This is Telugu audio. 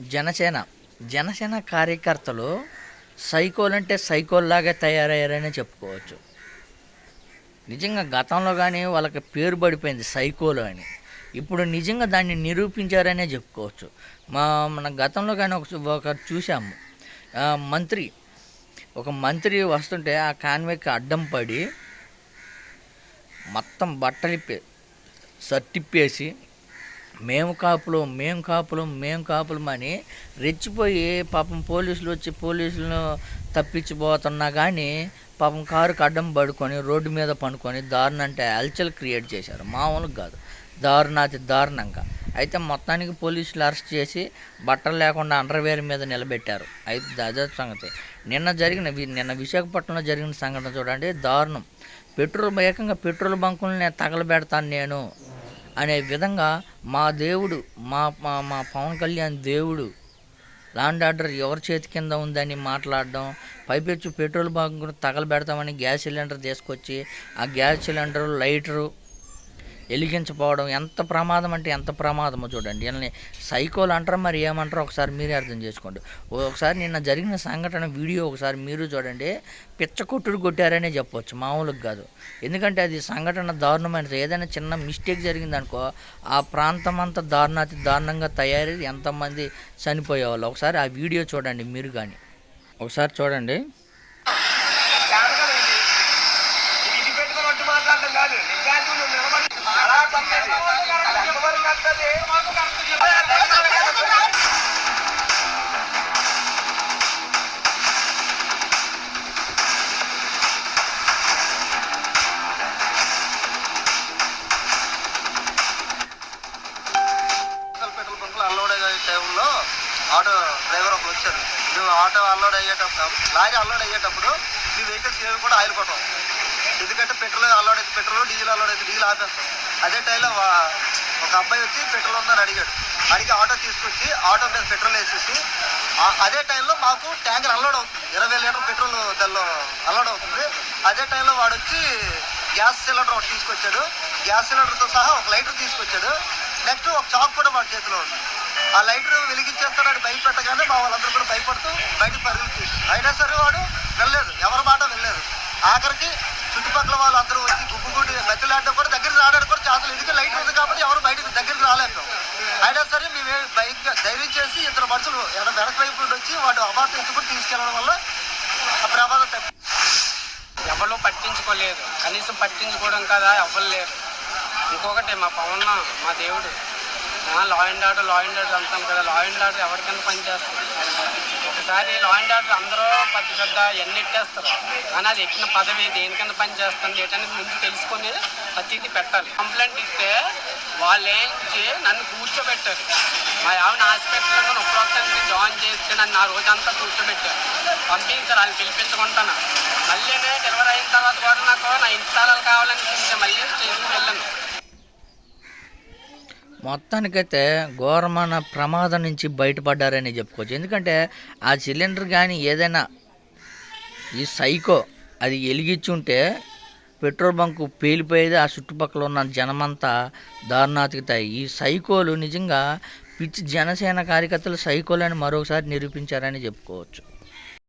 జనసేన. జనసేన కార్యకర్తలు సైకోల్ అంటే సైకోల్లాగా తయారయ్యారనే చెప్పుకోవచ్చు. నిజంగా గతంలో కానీ వాళ్ళకి పేరు పడిపోయింది సైకోలు అని. ఇప్పుడు నిజంగా దాన్ని నిరూపించారనే చెప్పుకోవచ్చు. మా మన గతంలో కానీ ఒక ఒక చూసాము మంత్రి ఒక మంత్రి వస్తుంటే ఆ కాన్వేకి అడ్డం పడి మొత్తం బట్టలిప్పి సర్టిప్పేసి మేము కాపులు మేము కాపులు మేము కాపులం అని రెచ్చిపోయి పాపం పోలీసులు వచ్చి పోలీసులను తప్పించిపోతున్నా కానీ పాపం కారుకి అడ్డం పడుకొని రోడ్డు మీద పడుకొని దారుణ అంటే అల్చల్ క్రియేట్ చేశారు. మామూలుగా కాదు. దారుణాతి దారుణంగా. అయితే మొత్తానికి పోలీసులు అరెస్ట్ చేసి బట్టలు లేకుండా అండర్వేర్ మీద నిలబెట్టారు. అయితే అదే సంగతి. నిన్న జరిగిన వి- నిన్న విశాఖపట్నంలో జరిగిన సంఘటన చూడండి. దారుణం. పెట్రోల్ ఏకంగా పెట్రోల్ బంకులను నేను తగలబెడతాను నేను అనే విధంగా మా దేవుడు మా మా మా పవన్ కళ్యాణ్ దేవుడు లాండ్ ఆర్డర్ ఎవరి చేతి కింద ఉందని మాట్లాడడం పైపెచ్చు పెట్రోల్ బంక్ తగలబెడతామని గ్యాస్ సిలిండర్ తీసుకొచ్చి ఆ గ్యాస్ సిలిండర్ లైటరు ఎలిగించపోవడం ఎంత ప్రమాదం అంటే ఎంత ప్రమాదమో చూడండి. వీళ్ళని సైకోలు అంటారా మరి ఏమంటారో ఒకసారి మీరే అర్థం చేసుకోండి. ఒకసారి నిన్న జరిగిన సంఘటన వీడియో ఒకసారి మీరు చూడండి. పిచ్చ కొట్టుడు కొట్టారనే చెప్పొచ్చు మామూలుగా కాదు. ఎందుకంటే అది సంఘటన దారుణమైనది. ఏదైనా చిన్న మిస్టేక్ జరిగిందనుకో ఆ ప్రాంతం అంతా దారుణాతి దారుణంగా తయారై ఎంతమంది చనిపోయేవాళ్ళు. ఒకసారి ఆ వీడియో చూడండి మీరు కానీ ఒకసారి చూడండి. టైంలో ఆటో డ్రైవర్ ఒకరు వచ్చారు మేము ఆటో అన్లోడ్ అయ్యేటప్పుడు లారీ అన్లోడ్ అయ్యేటప్పుడు మీ వెహికల్స్ ఏవి కూడా ఆయిల్ కొట్టం ఎందుకంటే పెట్రోల్ అన్లోడ్ అయితే పెట్రోల్ డీజిల్ అన్లోడ్ అయితే డీజిల్ ఆపేస్తాం. అదే టైంలో ఒక అబ్బాయి వచ్చి పెట్రోల్ ఉందని అడిగాడు. అడిగి ఆటో తీసుకొచ్చి ఆటో మీద పెట్రోల్ వేసేసి అదే టైంలో మాకు ట్యాంకర్ అన్లోడ్ అవుతుంది. ఇరవై లీటర్ పెట్రోల్ దానిలో అన్లోడ్ అవుతుంది. అదే టైంలో వాడు వచ్చి గ్యాస్ సిలిండర్ ఒకటి తీసుకొచ్చాడు. గ్యాస్ సిలిండర్తో సహా ఒక లైటర్ తీసుకొచ్చాడు. నెక్స్ట్ ఒక చాక్ కూడా వాడి చేతిలో ఉంది. ఆ లైటర్ వెలిగించేస్తాడు భయపెట్టగానే మా వాళ్ళందరూ కూడా భయపడుతూ బయటకు పరుగులు తీశారు అయినా సరే వాడు వెళ్ళలేదు. ఎవరి మాట వెళ్ళలేదు ఆఖరికి వాళ్ళు అందరూ వచ్చి గుబ్బుగుడి బతిలాడడం కూడా దగ్గర రావడానికి కూడా ఛాన్సులు ఎందుకంటే లైట్ ఉంది కాబట్టి ఎవరు బయటకు దగ్గరికి రాలేదు. అయినా సరే మేము బైక్ ధైర్యం చేసి ఇద్దరు మనుషులు ఎడ- వెనక వైపు వచ్చి వాడు అబార్ట్ ఎత్తుకుని తీసుకెళ్ళడం వల్ల ఆ ప్రమాదం తప్పి ఎవరు పట్టించుకోలేదు. కనీసం పట్టించుకోవడం కదా ఎవరు లేరు. ఇంకొకటి మా పవన్ మా దేవుడు. Law and order law and order అంటాం కదా లా అండ్ ఆర్డర్ ఎవరి కింద పనిచేస్తుంది ఒకసారి లా అండ్ ఆర్డర్ అందరూ పెద్ద పెద్ద ఎన్ని ఎట్టేస్తారు కానీ అది ఎక్కిన పదవి దేనికన్నా పని చేస్తుంది ఏంటనేది ముందు తెలుసుకొని ప్రతిదీ పెట్టాలి. కంప్లైంట్ ఇస్తే వాళ్ళు ఏంచి నన్ను కూర్చోబెట్టారు. మా ఆవిడ హాస్పిటల్లో నొప్పి జాయిన్ చేస్తే నన్ను ఆ రోజంతా కూర్చోబెట్టారు. పంపించారు వాళ్ళు పిలిపించుకుంటాను మళ్ళీ డెలివరీ అయిన తర్వాత కూడా నాకు నా ఇంటి కావాలని మళ్ళీ స్టేషన్కి వెళ్ళాను. మొత్తానికైతే ఘోరమైన ప్రమాదం నుంచి బయటపడ్డారని చెప్పుకోవచ్చు. ఎందుకంటే ఆ సిలిండర్ కానీ ఏదైనా ఈ సైకో అది వెలిగించుంటే పెట్రోల్ బంకు పేలిపోయేది ఆ చుట్టుపక్కల ఉన్న జనమంతా దారుణాతికితాయి ఈ సైకోలు నిజంగా పిచ్చి జనసేన కార్యకర్తలు సైకోలు అని మరొకసారి నిరూపించారని చెప్పుకోవచ్చు.